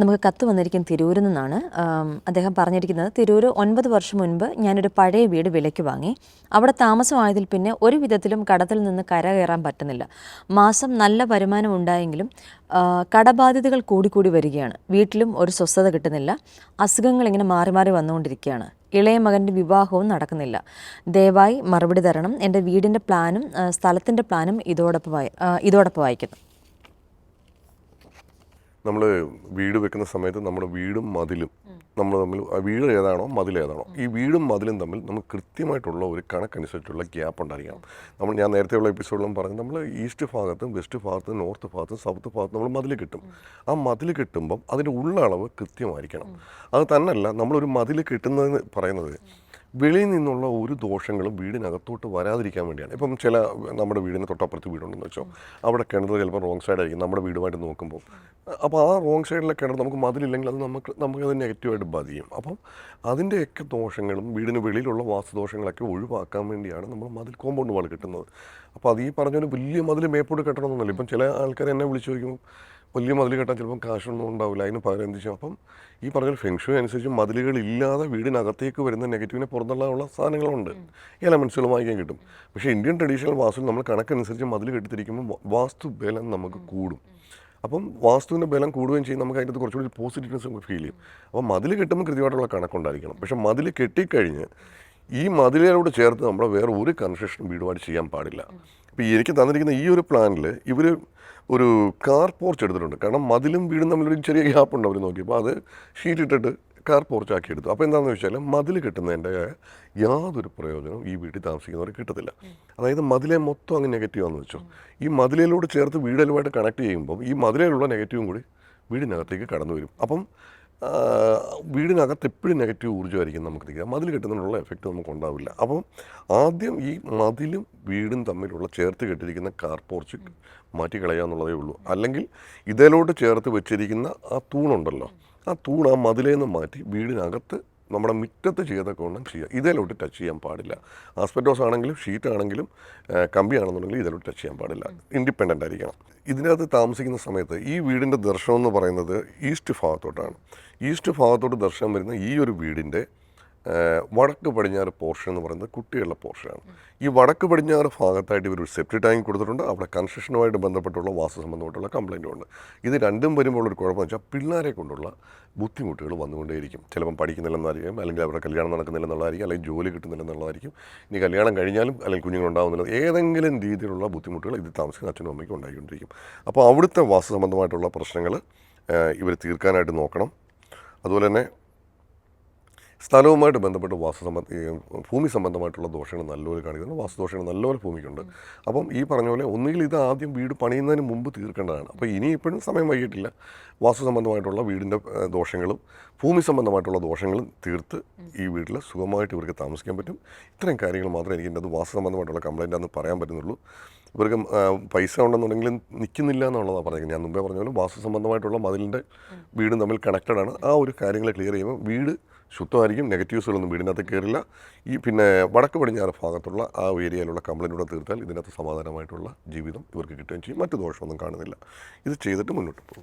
നമുക്ക് കത്ത് വന്നിരിക്കുന്ന തിരൂരിൽ നിന്നാണ്. അദ്ദേഹം പറഞ്ഞിരിക്കുന്നത് തിരൂർ ഒൻപത് വർഷം മുൻപ് ഞാനൊരു പഴയ വീട് വിലയ്ക്ക് വാങ്ങി. അവിടെ താമസമായതിൽ പിന്നെ ഒരു വിധത്തിലും കടത്തിൽ നിന്ന് കര കയറാൻ പറ്റുന്നില്ല. മാസം നല്ല വരുമാനം ഉണ്ടായെങ്കിലും കടബാധ്യതകൾ കൂടിക്കൂടി വരികയാണ്. വീട്ടിലും ഒരു സ്വസ്ഥത കിട്ടുന്നില്ല. അസുഖങ്ങൾ ഇങ്ങനെ മാറി മാറി വന്നുകൊണ്ടിരിക്കുകയാണ്. ഇളയ മകന്റെ വിവാഹവും നടക്കുന്നില്ല. ദയവായി മറുപടി തരണം. എന്റെ വീടിന്റെ പ്ലാനും സ്ഥലത്തിന്റെ പ്ലാനും ഇതോടൊപ്പം ഇതോടൊപ്പം വായിക്കുന്നു. നമ്മൾ വീട് വെക്കുന്ന സമയത്ത് നമ്മുടെ വീടും മതിലും നമ്മൾ തമ്മിൽ വീട് ഏതാണോ മതിൽ ഏതാണോ ഈ വീടും മതിലും തമ്മിൽ നമുക്ക് കൃത്യമായിട്ടുള്ള ഒരു കണക്കനുസരിച്ചുള്ള ഗ്യാപ്പ് ഉണ്ടായിരിക്കണം. നമ്മൾ ഞാൻ നേരത്തെയുള്ള എപ്പിസോഡിലും പറഞ്ഞു നമ്മൾ ഈസ്റ്റ് ഭാഗത്തും വെസ്റ്റ് ഭാഗത്തും നോർത്ത് ഭാഗത്തും സൗത്ത് ഭാഗത്തും നമ്മൾ മതിൽ കിട്ടും. ആ മതിൽ കിട്ടുമ്പം അതിന്റെ ഉള്ളളവ് കൃത്യമായിരിക്കണം. അത് തന്നെയല്ല നമ്മളൊരു മതിൽ കിട്ടുന്നതെന്ന് പറയുന്നത് വെളിയിൽ നിന്നുള്ള ഒരു ദോഷങ്ങളും വീടിനകത്തോട്ട് വരാതിരിക്കാൻ വേണ്ടിയാണ്. ഇപ്പം ചില നമ്മുടെ വീടിന് തൊട്ടപ്പുറത്ത് വീടുണ്ടെന്ന് വെച്ചോ അവിടെ കിണർ ചിലപ്പോൾ റോങ് സൈഡായിരിക്കും നമ്മുടെ വീടുമായിട്ട് നോക്കുമ്പോൾ അപ്പോൾ ആ റോങ് സൈഡിലെ കിണർ നമുക്ക് മതിലില്ലെങ്കിൽ അത് നമുക്ക് നമുക്ക് അത് നെഗറ്റീവായിട്ട് ബാധിക്കും. അപ്പം അതിന്റെയൊക്കെ ദോഷങ്ങളും വീടിന് വെളിയിലുള്ള വാസ്തുദോഷങ്ങളൊക്കെ ഒഴിവാക്കാൻ വേണ്ടിയാണ് നമ്മൾ മതിൽ കോമ്പൗണ്ട് വാൾ കിട്ടുന്നത്. അപ്പോൾ അത് ഈ പറഞ്ഞൊരു വലിയ മതിൽ മേപ്പോട്ട് കെട്ടണമെന്നല്ല ഇപ്പം ചില ആൾക്കാർ എന്നെ വിളിച്ചു ചോദിക്കുമ്പോൾ വലിയ മതിൽ കെട്ടാൻ ചിലപ്പം കാശൊന്നും ഉണ്ടാവില്ല. അതിന് പകരം എന്ത് ചെയ്യും? അപ്പം ഈ പറഞ്ഞ ഫെങ്ഷു അനുസരിച്ച് മതിലുകളില്ലാതെ വീടിനകത്തേക്ക് വരുന്ന നെഗറ്റീവിനെ പുറന്തള്ളാനുള്ള സാധനങ്ങളുണ്ട്. എലമെൻസുകൾ വാങ്ങിക്കാൻ കിട്ടും. പക്ഷേ ഇന്ത്യൻ ട്രഡീഷണൽ വാസ്തു നമ്മൾ കണക്കനുസരിച്ച് മതിൽ കെട്ടിത്തിരിക്കുമ്പോൾ വാസ്തു ബലം നമുക്ക് കൂടും. അപ്പം വാസ്തുവിന്റെ ബലം കൂടുകയും ചെയ്യും. നമുക്ക് അതിന്റെ കുറച്ചുകൂടി പോസിറ്റീവ്നെസ് നമുക്ക് ഫീൽ ചെയ്യും. അപ്പം മതിൽ കെട്ടുമ്പോൾ കൃത്യമായിട്ടുള്ള കണക്കുണ്ടായിരിക്കണം. പക്ഷേ മതിൽ കെട്ടിക്കഴിഞ്ഞ് ഈ മതിലിനോട് ചേർത്ത് നമ്മൾ വേറെ ഒരു കൺസ്ട്രക്ഷൻ വീടുപാട് ചെയ്യാൻ പാടില്ല. ഇപ്പോൾ എനിക്ക് തന്നിരിക്കുന്ന ഈ ഒരു പ്ലാനിൽ ഇവർ ഒരു കാർ പോർച്ച് എടുത്തിട്ടുണ്ട്. കാരണം മതിലും വീടും തമ്മിലൊരു ചെറിയ ഗ്യാപ്പ് ഉണ്ട് അവർ നോക്കിയപ്പോൾ അത് ഷീറ്റ് ഇട്ടിട്ട് കാർ പോർച്ച് ആക്കി എടുത്തു. അപ്പോൾ എന്താണെന്ന് വെച്ചാൽ മതിൽ കിട്ടുന്നതിന്റെ യാതൊരു പ്രയോജനവും ഈ വീട്ടിൽ താമസിക്കുന്നവർ കിട്ടത്തില്ല. അതായത് മതിലെ മൊത്തം അങ്ങ് നെഗറ്റീവ് ആണെന്ന് വെച്ചോ. ഈ മതിലിലൂടെ ചേർത്ത് വീടലുമായിട്ട് കണക്ട് ചെയ്യുമ്പോൾ ഈ മതിലിലുള്ള നെഗറ്റീവും കൂടി വീടിനകത്തേക്ക് കടന്നു വരും അപ്പം വീടിനകത്ത് എപ്പോഴും നെഗറ്റീവ് ഊർജമായിരിക്കും നമുക്ക് നിൽക്കുക. മതിൽ കെട്ടുന്നതിനുള്ള എഫക്റ്റ് നമുക്ക് ഉണ്ടാവില്ല. അപ്പം ആദ്യം ഈ മതിലും വീടും തമ്മിലുള്ള ചേർത്ത് കെട്ടിരിക്കുന്ന കാർ പോർച്ച് മാറ്റി കളയുക എന്നുള്ളതേ ഉള്ളൂ. അല്ലെങ്കിൽ ഇതിലോട്ട് ചേർത്ത് വെച്ചിരിക്കുന്ന ആ തൂണുണ്ടല്ലോ. ആ തൂൺ ആ മതിലേന്ന് മാറ്റി വീടിനകത്ത് നമ്മുടെ മുറ്റത്ത് ചെയ്തൊക്കെ വേണം ചെയ്യുക ഇതിലോട്ട് ടച്ച് ചെയ്യാൻ പാടില്ല. ആസ്പെറ്റോസ് ആണെങ്കിലും ഷീറ്റ് ആണെങ്കിലും കമ്പി ആണെന്നുണ്ടെങ്കിൽ ഇതിലോട്ട് ടച്ച് ചെയ്യാൻ പാടില്ല. ഇൻഡിപെൻഡന്റ് ആയിരിക്കണം. ഇതിനകത്ത് താമസിക്കുന്ന സമയത്ത് ഈ വീടിന്റെ ദർശനം എന്ന് പറയുന്നത് ഈസ്റ്റ് ഭാഗത്തോട്ടാണ്. ഈസ്റ്റ് ഭാഗത്തോട്ട് ദർശനം വരുന്ന ഈ ഒരു വീടിന്റെ വടക്ക് പടിഞ്ഞാറ് പോർഷൻ എന്ന് പറയുന്നത് കുട്ടികളുടെ പോർഷനാണ്. ഈ വടക്ക് പടിഞ്ഞാറ് ഭാഗത്തായിട്ട് ഇവർ ഒരു സെപ്റ്റി ടാങ്ക് കൊടുത്തിട്ടുണ്ട്. അവിടെ കൺസ്ട്രക്ഷനുമായിട്ട് ബന്ധപ്പെട്ടുള്ള വാസ സംബന്ധമായിട്ടുള്ള ഉണ്ട്. ഇത് രണ്ടും വരുമ്പോൾ ഒരു കുഴപ്പമെന്ന് വെച്ചാൽ പിള്ളേരെ കൊണ്ടുള്ള ബുദ്ധിമുട്ടുകൾ വന്നുകൊണ്ടേയിരിക്കും. ചിലപ്പം പഠിക്കുന്നില്ലെന്നായിരിക്കും അല്ലെങ്കിൽ അവരുടെ കല്യാണം നടക്കുന്നില്ലെന്നുള്ളതായിരിക്കും അല്ലെങ്കിൽ ജോലി കിട്ടുന്നില്ലെന്നുള്ളതായിരിക്കും. ഇനി കല്യാണം കഴിഞ്ഞാലും അല്ലെങ്കിൽ കുഞ്ഞുങ്ങളുണ്ടാകുന്നില്ല ഏതെങ്കിലും രീതിയിലുള്ള ബുദ്ധിമുട്ടുകൾ ഇത് താമസിക്കുന്ന അച്ഛനും അമ്മയ്ക്കും ഉണ്ടായിക്കൊണ്ടിരിക്കും. അപ്പോൾ അവിടുത്തെ വാസ സംബന്ധമായിട്ടുള്ള പ്രശ്നങ്ങൾ ഇവർ തീർക്കാനായിട്ട് നോക്കണം. അതുപോലെ തന്നെ സ്ഥലവുമായിട്ട് ബന്ധപ്പെട്ട് വാസ്തു സംബന്ധ ഭൂമി സംബന്ധമായിട്ടുള്ള ദോഷങ്ങൾ നല്ലപോലെ കാണിക്കുന്നു വാസ്തുദോഷങ്ങൾ നല്ലപോലെ ഭൂമിക്കുണ്ട്. അപ്പം ഈ പറഞ്ഞ പോലെ ഒന്നുകിൽ ഇത് ആദ്യം വീട് പണിയുന്നതിന് മുമ്പ് തീർക്കേണ്ടതാണ്. അപ്പോൾ ഇനി ഇപ്പോഴും സമയം വൈകിട്ടില്ല. വാസ്തു സംബന്ധമായിട്ടുള്ള വീടിന്റെ ദോഷങ്ങളും ഭൂമി സംബന്ധമായിട്ടുള്ള ദോഷങ്ങളും തീർത്ത് ഈ വീട്ടിൽ സുഖമായിട്ട് ഇവർക്ക് താമസിക്കാൻ പറ്റും. ഇത്രയും കാര്യങ്ങൾ മാത്രമേ എനിക്ക് ഇതിന്റെ അത് വാസ്തു സംബന്ധമായിട്ടുള്ള കംപ്ലയിന്റ് ആണെന്ന് പറയാൻ പറ്റുന്നുള്ളൂ. ഇവർക്ക് പൈസ ഉണ്ടെന്നുണ്ടെങ്കിലും നിൽക്കുന്നില്ല എന്നുള്ളതാണ് പറഞ്ഞത് ഞാൻ മുമ്പേ പറഞ്ഞ പോലെ വാസ്തു സംബന്ധമായിട്ടുള്ള മതിലിന്റെ വീടും തമ്മിൽ കണക്റ്റഡ് ആണ്. ആ ഒരു കാര്യങ്ങൾ ക്ലിയർ ചെയ്യുമ്പോൾ വീട് ശുദ്ധമായിരിക്കും നെഗറ്റീവ്സുകളൊന്നും വീടിനകത്ത് കയറില്ല. ഈ പിന്നെ വടക്ക് പടിഞ്ഞാറ് ഭാഗത്തുള്ള ആ ഏരിയയിലുള്ള കംപ്ലൈന്റൂടെ തീർത്താൽ ഇതിനകത്ത് സമാധാനമായിട്ടുള്ള ജീവിതം ഇവർക്ക് കിട്ടുകയും ചെയ്യും. മറ്റു ദോഷമൊന്നും കാണുന്നില്ല. ഇത് ചെയ്തിട്ട് മുന്നോട്ട് പോകും.